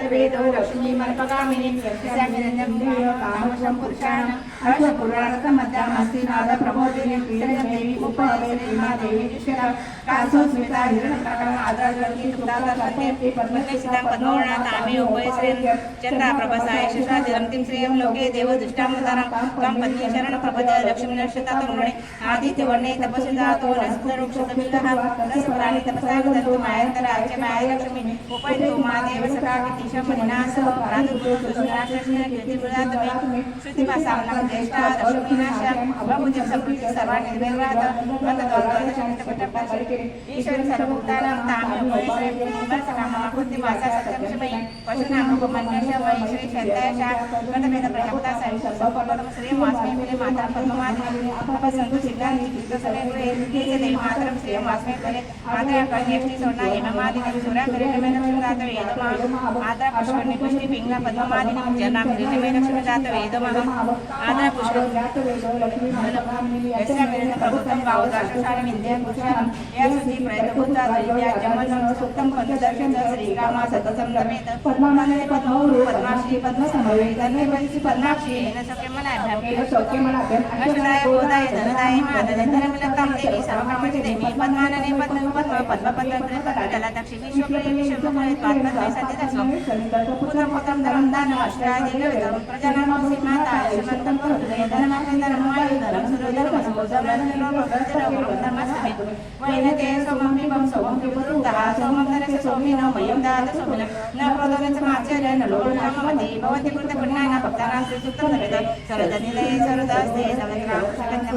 రక్తవేదో లక్ష్మీ మనపగామిని కామశం పురుషాణ హర్ష పురాణ మధ్యామస్తి నాద ప్రమోదిని పీడన దేవి ఉపదేవి કાસો સ્મિતા હિરણ કાકા આદરાજ રંગી કુદાલા સત્ય પરમેશ્વર પદ્મોના તામે ઉપયશ્રી ચંદ્રા પ્રભસાય શિષ્ટા જલમતિમ શ્રીયમ લોકે દેવ દુષ્ટામુતારમ તમ પત્ની શરણ પ્રભદ લક્ષ્મી નશ્યતા તરુણે આદિત્ય વર્ણે તપસ્વિતા તો નસ્તર વૃક્ષતમિતઃ નસ્તરાની તપસા ગદંતુ માયંતર આચે માયલક્ષ્મી ઉપયતુ મા દેવ સખાકી તિશમ નિનાસ પરંતુ સુરાકૃષ્ણ કીર્તિપુરા તમે શ્રુતિમાં સામલામ દેષ્ટા દશમીનાશ અભભુજ સપ્તિ સર્વાણિ નિર્વેવાત મત દોર્ગત શંકર પટપ सत्यमशमयी पशुनामोपमन्यशमयी श्री शन्तयशा गतवेद प्रजापता सहितं श्री वास्मी फले माता पद्ममादिनी अपसन्तु सिद्धान्ति कृष्णसरे गृहे केच देवी मातरं श्रियं वास्मी फले मातया कन्येष्टि सोना हेममादिनी सुरा गृहमेन लक्ष्मीदात वेदमा आद्रा पुष्करणी पुष्टि पिङ्गला पद्ममादिनी जनां गृहमेन लक्ष्मीदात वेदमा आद्रा पुष्कर यस्या विरत प्रभुतं भावदाशशाली विद्या कुशलं करण्यासाठी प्रयत्न होतात या जमन सुक्तम पददर्शन श्रीरामा सतसम नमेत पद्मानने पद्मौरु पद्माश्री पद्मसमवे धन्य वैसी पद्माक्षी न सौख्य मना शौक्य मना अष्टाय बोधा धनदाय मादने धनमिलतां देवी सर्वकामची देवी पद्मानने पद्म पद्म पद्मपद्म पद्मतला दक्षि विश्वप्रिय विश्वप्रिय त्वात्मत्वय सत्यदस्वं पुत्रं पुत्रं धनं दानम् अष्टादिगविदं प्रजननं सीमाता श्रीमन्तं करुदय धनमाख्यधनं वायुधनं सुरधर्मसुधर्मधर्मस्तमे वैनते सोमं पिबं सोमं पिबुरुतः सोमं धनस्य सोमिनो मयं दात सोमिनं न प्रोदनस्य माचर्य न लोलनामवति भवति कृतपुण्याय न भक्तानां श्रीसुक्तं दवेद सरदनिलये सरदास्ते सवग्रामकन्यमालिकशोभे भगवती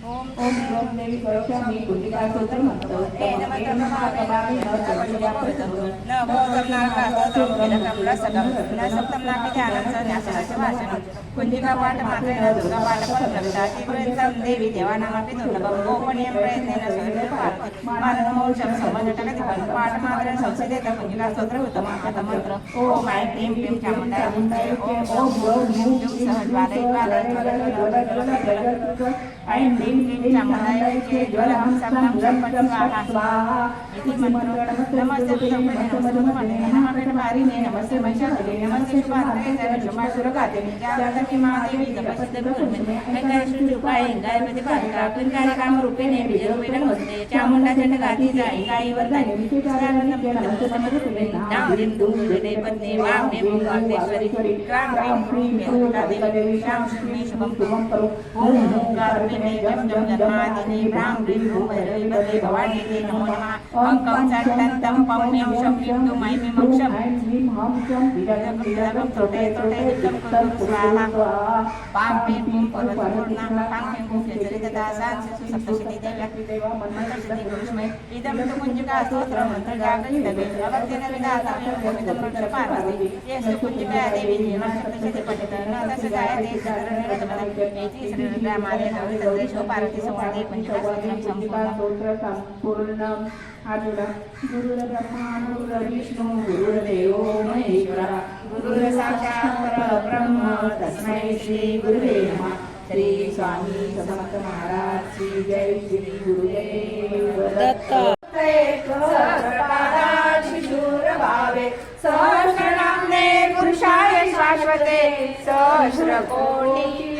ओम ओम देवी करोक्षामि कुंडिका स्तोत्र मंत्र तेन मंत्रं महाप्रभावी न चर्चयापृतं न भूतं नाकास्तोत्रं विरकं रसकं न सप्तं नापि ध्यानं च न्यासनस्य भाषणं कुञ्जिकापाठमात्रेण दुर्गापाठपरं वृन्तं देवी देवानामपि दुर्लभं गोपनीयं प्रयत्नेन सुहृदं माननमोक्षं समजटकति पाठमात्रेण संसदेत कुञ्जिकास्तोत्रं मंत्र ऐं नमस्ते नमस्ते महिषासुरे नमस्ते शुभाते जागृती महादेवी तपस्ते उपाय गायपती पालिका पिंकारे काम रूपेने विजय जन्मादिनी भ्राम ह्रीं भूम भैरवी पदे भवानी ते नमो नमः अंकं चट्टन्तं पौण्यं शं हं चं विरजं विरजं तोटे तोटे नित्यं कुरु स्वाहा पां पीं पूं पर्वतपूर्णां पां पीं पूं चरितदासां शिशु सप्तशती देव्या मन्त्रसिद्धि गुरुष्मै इदं तु कुञ्जिका स्तोत्रं मन्त्रजागरितवे अवत्यन विदातां गोविन्दं मन्त्र येषु कुञ्जिका देवी जीवनं सप्तशती पठित न तस्य जायते शरणनिरतमनं एति श्रीरुद्रामादे नवचन्द्रेषु पार्वती सम्पूर्णम् स्तोत्र संपूर्णम् अर्जुन गुरुर्ब्रह्मा गुरुर्विष्णु गुरुर्देवो महेश्वरः. गुरुर्साक्षात् परब्रह्म तस्मै श्री नमः. श्री स्वामी समर्थ महाराज श्री जय श्री गुरुदेव. दत्त. सहस्रनाम्ने पुरुषाय शाश्वते सहस्रकोटि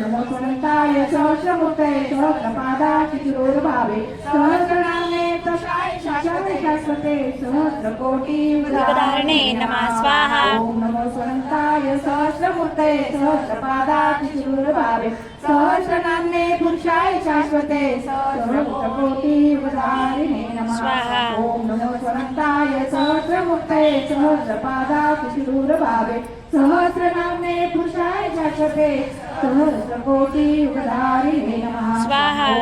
नमो. सुनताय सहस्रमुक्तये सहस्रपादाचिरोर्भावे सहस्रनामे प्रसाय शाश्वते शाश्वते सहस्रकोटिवधारणे स्वाहा नमो सहस्रमूर्तये सहस्रपादाति शूरभावे सहस्रनाम्ने पुरुषाय शाश्वते सहस्रकोटिवधारिणे नमः। ॐ नमो स्वनन्ताय सहस्रमूर्तये सहस्रपादाति शूरभावे सहस्रनाम्ने पुरुषाय शाश्वते सहस्रकोटिवधारिणे नमः।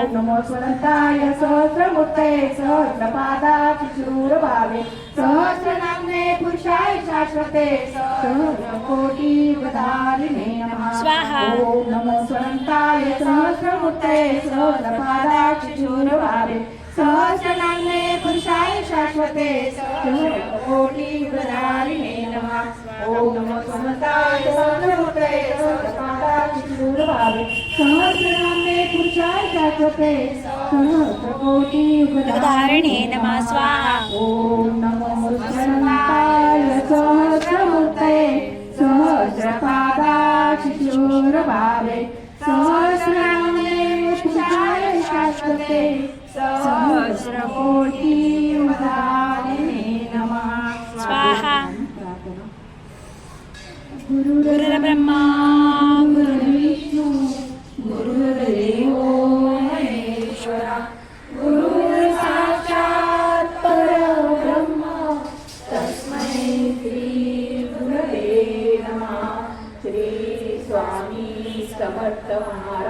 ॐ नमो स्वनन्ताय सहस्रमूर्तये सहस्रपादाति शूरभावे सहस्र सहस्रनाम्ने पुरुषाय शाश्वते सहस्रकोटिवधारिणे नमः। स्वाहा. ॐ नमो स्वरन्ताय सहस्रमूर्ते सहस्रपादातिशूरभावे सहस्रनाम्ने पुरुषाय शाश्वते सहस्रकोटिवधारिणे नमः। ॐ नमो स्वरन्ताय सहस्रमूर्ते सहस्रपादातिशूरभावे सहस्रनाम्ने पुरुषाय शाश्वते सहस्रकोटिवधारिणे नमः। स्वाहा। ॐ नमो सहस्रपादाशिशूरभावे सहस्रनाम्ने पुरुषाय शाश्वते सहस्रकोटिवधारिणे नमः स्वाहा गुरुर्ब्रह्मा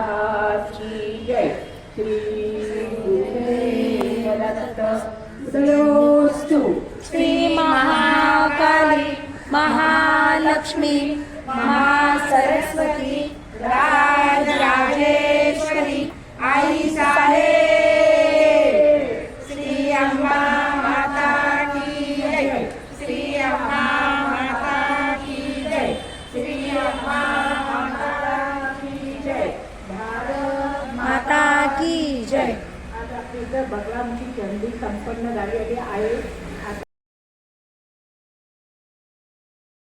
की जय श्री गुरुदेव दत्त उदयोस्तु श्री महाकाली महालक्ष्मी महासरस्वती भगवानची चंडी संपन्न झाली आहे